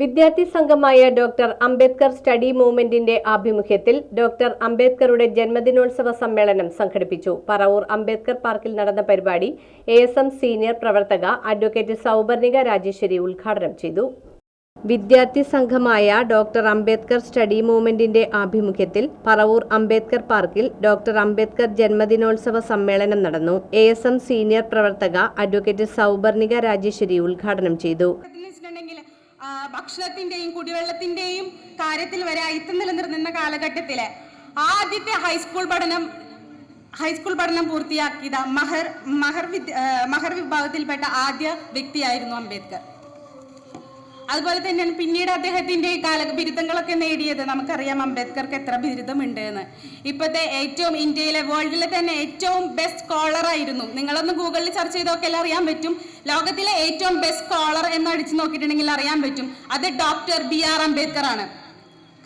വിദ്യാർത്ഥി സംഘമായ doctor Ambedkar study മൂവ്മെന്റിന്റെ ആഭിമുഖ്യത്തിൽ ഡോക്ടർ അംബേദ്കറുടെ ജന്മദിനോത്സവ സമ്മേളനം സംഘടിപ്പിച്ചു. പറവൂർ അംബേദ്കർ പാർക്കിൽ നടന്ന പരിപാടി എ സീനിയർ പ്രവർത്തക അഡ്വക്കേറ്റ് സൗപർണിക രാജേശ്വരി ഉദ്ഘാടനം ചെയ്തു. വിദ്യാർത്ഥി സംഘമായ ഡോക്ടർ അംബേദ്കർ സ്റ്റഡി മൂവ്മെന്റിന്റെ ആഭിമുഖ്യത്തിൽ പറവൂർ അംബേദ്കർ പാർക്കിൽ ഡോക്ടർ അംബേദ്കർ ജന്മദിനോത്സവ സമ്മേളനം നടന്നു. എ സീനിയർ പ്രവർത്തക അഡ്വക്കേറ്റ് സൗപർണിക രാജേശ്വരി ഉദ്ഘാടനം ചെയ്തു. ഭക്ഷണത്തിന്റെയും കുടിവെള്ളത്തിന്റെയും കാര്യത്തിൽ വരെ അയിത്തം നിലനിർന്ന കാലഘട്ടത്തിൽ ആദ്യത്തെ ഹൈസ്കൂൾ പഠനം ഹൈസ്കൂൾ പഠനം പൂർത്തിയാക്കിയത് മഹർ മഹർ മഹർ വിഭാഗത്തിൽപ്പെട്ട ആദ്യ വ്യക്തിയായിരുന്നു അംബേദ്കർ. അതുപോലെ തന്നെയാണ് പിന്നീട് അദ്ദേഹത്തിന്റെ കാല ബിരുദങ്ങളൊക്കെ നേടിയത്. നമുക്കറിയാം അംബേദ്കർക്ക് എത്ര ബിരുദമുണ്ട് എന്ന് ഇപ്പോഴത്തെ ഏറ്റവും ഇന്ത്യയിലെ വേൾഡിലെ തന്നെ ഏറ്റവും ബെസ്റ്റ് സ്കോളർ ആയിരുന്നു. നിങ്ങളൊന്ന് ഗൂഗിളിൽ സെർച്ച് ചെയ്തൊക്കെ എല്ലാം അറിയാൻ പറ്റും. ലോകത്തിലെ ഏറ്റവും ബെസ്റ്റ് സ്കോളർ എന്ന് അടിച്ചു നോക്കിയിട്ടുണ്ടെങ്കിൽ അറിയാൻ പറ്റും. അത് ഡോക്ടർ ബി ആർ അംബേദ്കർ ആണ്.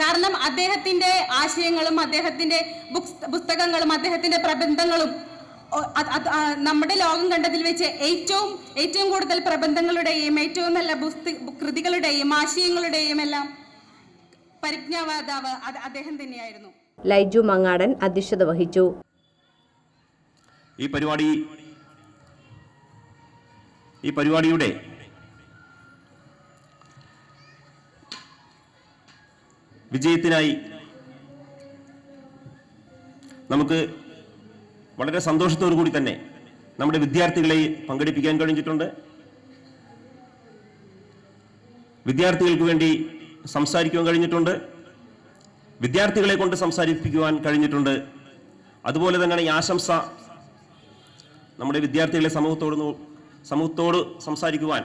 കാരണം അദ്ദേഹത്തിന്റെ ആശയങ്ങളും അദ്ദേഹത്തിന്റെ ബുക്സ് പുസ്തകങ്ങളും അദ്ദേഹത്തിന്റെ പ്രബന്ധങ്ങളും നമ്മുടെ ലോകം കണ്ടതിൽ വെച്ച് ഏറ്റവും ഏറ്റവും കൂടുതൽ പ്രബന്ധങ്ങളുടെയും ഏറ്റവും നല്ല പുസ്ത കൃതികളുടെയും ആശയങ്ങളുടെയും എല്ലാം പരിജ്ഞാവാതാവ് അത് അദ്ദേഹം തന്നെയായിരുന്നു. ലൈജു മങ്ങാടൻ അധ്യക്ഷത വഹിച്ചു. ഈ പരിപാടി ഈ പരിപാടിയുടെ വിജയത്തിനായി നമുക്ക് വളരെ സന്തോഷത്തോടു കൂടി തന്നെ നമ്മുടെ വിദ്യാർത്ഥികളെ പങ്കെടുപ്പിക്കാൻ കഴിഞ്ഞിട്ടുണ്ട്. വിദ്യാർത്ഥികൾക്ക് വേണ്ടി സംസാരിക്കുവാൻ കഴിഞ്ഞിട്ടുണ്ട്. വിദ്യാർത്ഥികളെ കൊണ്ട് സംസാരിപ്പിക്കുവാൻ കഴിഞ്ഞിട്ടുണ്ട്. അതുപോലെ തന്നെയാണ് ഈ ആശംസ നമ്മുടെ വിദ്യാർത്ഥികളെ സമൂഹത്തോട് സമൂഹത്തോട് സംസാരിക്കുവാൻ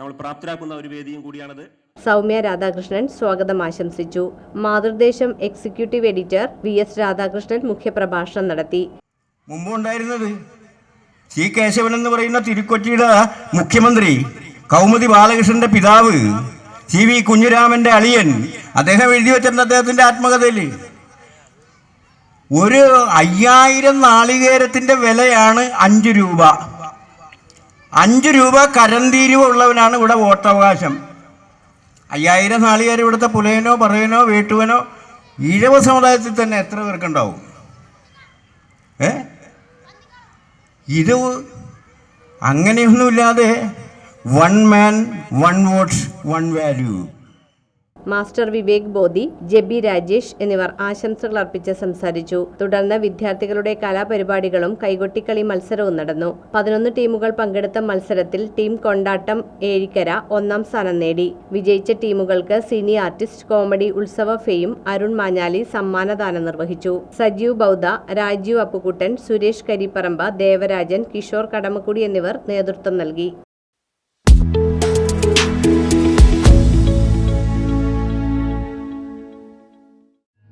നമ്മൾ പ്രാപ്തരാക്കുന്ന ഒരു വേദിയും കൂടിയാണത്. സൗമ്യ രാധാകൃഷ്ണൻ സ്വാഗതം ആശംസിച്ചു. Mathrudesham executive editor V S Radhakrishnan മുഖ്യപ്രഭാഷണം നടത്തി. മുമ്പുണ്ടായിരുന്നത്? സി കേശവൻ എന്ന് പറയുന്ന തിരുക്കൊച്ചിയുടെ മുഖ്യമന്ത്രി കൗമുദി ബാലകൃഷ്ണന്റെ പിതാവ് സി വി കുഞ്ഞുരാമന്റെ അളിയൻ അദ്ദേഹം എഴുതി വെച്ചിട്ടുണ്ട് അദ്ദേഹത്തിന്റെ ആത്മകഥയിൽ ഒരു അയ്യായിരം നാളികേരത്തിന്റെ വിലയാണ് അഞ്ച് രൂപ. അഞ്ച് രൂപ കരന്തീരുവ ഉള്ളവനാണ് ഇവിടെ വോട്ടവകാശം. അയ്യായിരം നാളികേരം ഇവിടുത്തെ പുലയനോ പറയനോ വേട്ടുവനോ ഈഴവ സമുദായത്തിൽ തന്നെ എത്ര പേർക്കുണ്ടാവും? ഏ? ഇത് അങ്ങനെയൊന്നുമില്ലാതെ one man one vote one value master Vivek Bodhi JB Rajesh എന്നിവർ ആശംസകൾ അർപ്പിച്ച് സംസാരിച്ചു. തുടർന്ന് വിദ്യാർത്ഥികളുടെ കലാപരിപാടികളും കൈകൊട്ടിക്കളി മത്സരവും നടന്നു. പതിനൊന്ന് ടീമുകൾ പങ്കെടുത്ത മത്സരത്തിൽ ടീം കൊണ്ടാട്ടം ഏഴിക്കര ഒന്നാം സ്ഥാനം നേടി. വിജയിച്ച ടീമുകൾക്ക് സിനി ആർട്ടിസ്റ്റ് കോമഡി ഉത്സവ ഫെയും അരുൺ മാഞ്ഞാലി സമ്മാനദാനം നിർവഹിച്ചു. സജീവ് ബൗദ്ധ രാജീവ് അപ്പുകുട്ടൻ സുരേഷ് കരിപ്പറമ്പ ദേവരാജൻ കിഷോർ കടമക്കുടി എന്നിവർ നേതൃത്വം നൽകി.